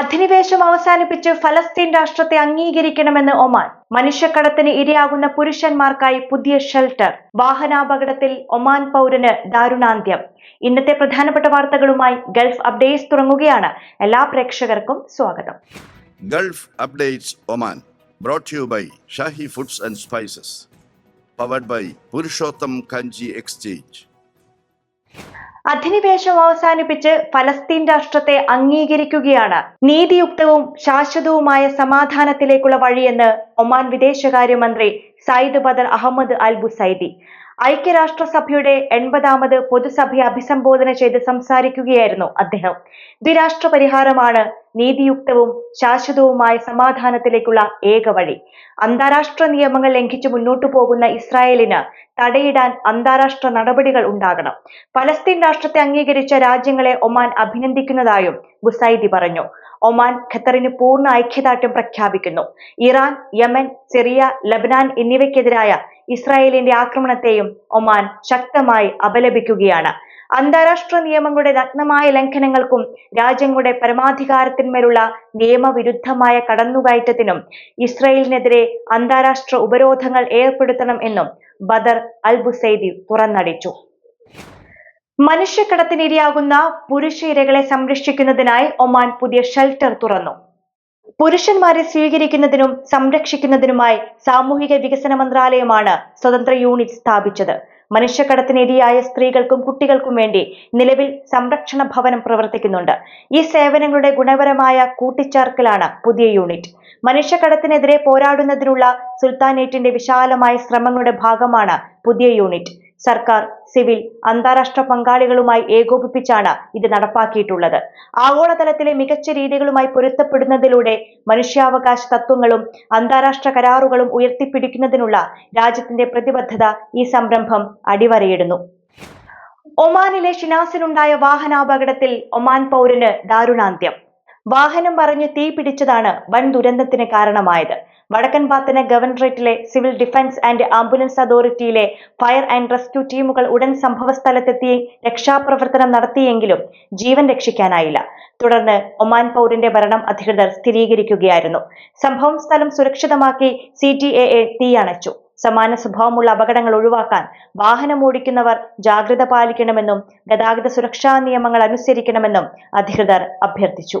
അധിനിവേശം അവസാനിപ്പിച്ച് ഫലസ്തീൻ രാഷ്ട്രത്തെ അംഗീകരിക്കണമെന്ന് ഒമാൻ. മനുഷ്യക്കടത്തിന് ഇരയാകുന്ന പുരുഷന്മാർക്കായി പുതിയ ഷെൽട്ടർ. വാഹനാപകടത്തിൽ ഒമാൻ പൗരന് ദാരുണാന്ത്യം. ഇന്നത്തെ പ്രധാനപ്പെട്ട വാർത്തകളുമായി ഗൾഫ് അപ്ഡേറ്റ്സ് തുടങ്ങുകയാണ്. എല്ലാ പ്രേക്ഷകർക്കും സ്വാഗതം. Gulf updates Oman brought you by Shahi foods and spices powered by Purushottam Kanji exchange. അധിനിവേശം അവസാനിപ്പിച്ച് ഫലസ്തീൻ രാഷ്ട്രത്തെ അംഗീകരിക്കുകയാണ്. നീതിയുക്തവും ശാശ്വതവുമായ സമാധാനത്തിലേക്കുള്ള വഴിയെന്ന് ഒമാൻ വിദേശകാര്യമന്ത്രി Sayyid Badr Ahmed Al Busaidi. ഐക്യരാഷ്ട്രസഭയുടെ എൺപതാമത് പൊതുസഭയെ അഭിസംബോധന ചെയ്ത് സംസാരിക്കുകയായിരുന്നു അദ്ദേഹം. ദ്വിരാഷ്ട്ര പരിഹാരമാണ് നീതിയുക്തവും ശാശ്വതവുമായ സമാധാനത്തിലേക്കുള്ള ഏക വഴി. അന്താരാഷ്ട്ര നിയമങ്ങൾ ലംഘിച്ച് മുന്നോട്ടു പോകുന്ന ഇസ്രായേലിന് തടയിടാൻ അന്താരാഷ്ട്ര നടപടികൾ ഉണ്ടാകണം. പലസ്തീൻ രാഷ്ട്രത്തെ അംഗീകരിച്ച രാജ്യങ്ങളെ ഒമാൻ അഭിനന്ദിക്കുന്നതായും ബുസൈദി പറഞ്ഞു. ഒമാൻ ഖത്തറിന് പൂർണ ഐക്യദാർഢ്യം പ്രഖ്യാപിക്കുന്നു. ഇറാൻ യമൻ സിറിയ ലബനാൻ എന്നിവയ്ക്കെതിരായ ഇസ്രായേലിന്റെ ആക്രമണത്തെയും ഒമാൻ ശക്തമായി അപലപിക്കുകയാണ്. അന്താരാഷ്ട്ര നിയമങ്ങളുടെ നഗ്നമായ ലംഘനങ്ങൾക്കും രാജ്യങ്ങളുടെ പരമാധികാരത്തിന്മേലുള്ള നിയമവിരുദ്ധമായ കടന്നുകയറ്റത്തിനും ഇസ്രായേലിനെതിരെ അന്താരാഷ്ട്ര ഉപരോധങ്ങൾ ഏർപ്പെടുത്തണം എന്നും ബദർ അൽ ബുസൈദി തുറന്നടിച്ചു. മനുഷ്യക്കടത്തിനിരയാകുന്ന പുരുഷ ഇരകളെ സംരക്ഷിക്കുന്നതിനായി ഒമാൻ പുതിയ ഷെൽട്ടർ തുറന്നു. പുരുഷന്മാരെ സ്വീകരിക്കുന്നതിനും സംരക്ഷിക്കുന്നതിനുമായി സാമൂഹിക വികസന മന്ത്രാലയമാണ് സ്വതന്ത്ര യൂണിറ്റ് സ്ഥാപിച്ചത്. മനുഷ്യക്കടത്തിനിരയായ സ്ത്രീകൾക്കും കുട്ടികൾക്കും വേണ്ടി നിലവിൽ സംരക്ഷണ ഭവനം പ്രവർത്തിക്കുന്നുണ്ട്. ഈ സേവനങ്ങളുടെ ഗുണപരമായ കൂട്ടിച്ചേർക്കലാണ് പുതിയ യൂണിറ്റ്. മനുഷ്യക്കടത്തിനെതിരെ പോരാടുന്നതിനുള്ള സുൽത്താനേറ്റിന്റെ വിശാലമായ ശ്രമങ്ങളുടെ ഭാഗമാണ് പുതിയ യൂണിറ്റ്. സർക്കാർ സിവിൽ അന്താരാഷ്ട്ര പങ്കാളികളുമായി ഏകോപിപ്പിച്ചാണ് ഇത് നടപ്പാക്കിയിട്ടുള്ളത്. ആഗോളതലത്തിലെ മികച്ച രീതികളുമായി പൊരുത്തപ്പെടുന്നതിലൂടെ മനുഷ്യാവകാശ തത്വങ്ങളും അന്താരാഷ്ട്ര കരാറുകളും ഉയർത്തിപ്പിടിക്കുന്നതിനുള്ള രാജ്യത്തിന്റെ പ്രതിബദ്ധത ഈ സംരംഭം അടിവരയിടുന്നു. ഒമാനിലെ ഷിനാസിനുണ്ടായ വാഹനാപകടത്തിൽ ഒമാൻ പൗരന് ദാരുണാന്ത്യം. വാഹനം പറഞ്ഞ് തീ പിടിച്ചതാണ് വൻ ദുരന്തത്തിന് കാരണമായത്. വടക്കൻ പാത്തന ഗവർണറേറ്റിലെ സിവിൽ ഡിഫൻസ് ആൻഡ് ആംബുലൻസ് അതോറിറ്റിയിലെ ഫയർ ആൻഡ് റെസ്ക്യൂ ടീമുകൾ ഉടൻ സംഭവസ്ഥലത്തെത്തി രക്ഷാപ്രവർത്തനം നടത്തിയെങ്കിലും ജീവൻ രക്ഷിക്കാനായില്ല. തുടർന്ന് ഒമാൻ പൗരന്റെ മരണം അധികൃതർ സ്ഥിരീകരിക്കുകയായിരുന്നു. സംഭവം സ്ഥലം സുരക്ഷിതമാക്കി സി ടി എ തീയണച്ചു. സമാന സ്വഭാവമുള്ള അപകടങ്ങൾ ഒഴിവാക്കാൻ വാഹനം ഓടിക്കുന്നവർ ജാഗ്രത പാലിക്കണമെന്നും ഗതാഗത സുരക്ഷാ നിയമങ്ങൾ അനുസരിക്കണമെന്നും അധികൃതർ അഭ്യർത്ഥിച്ചു.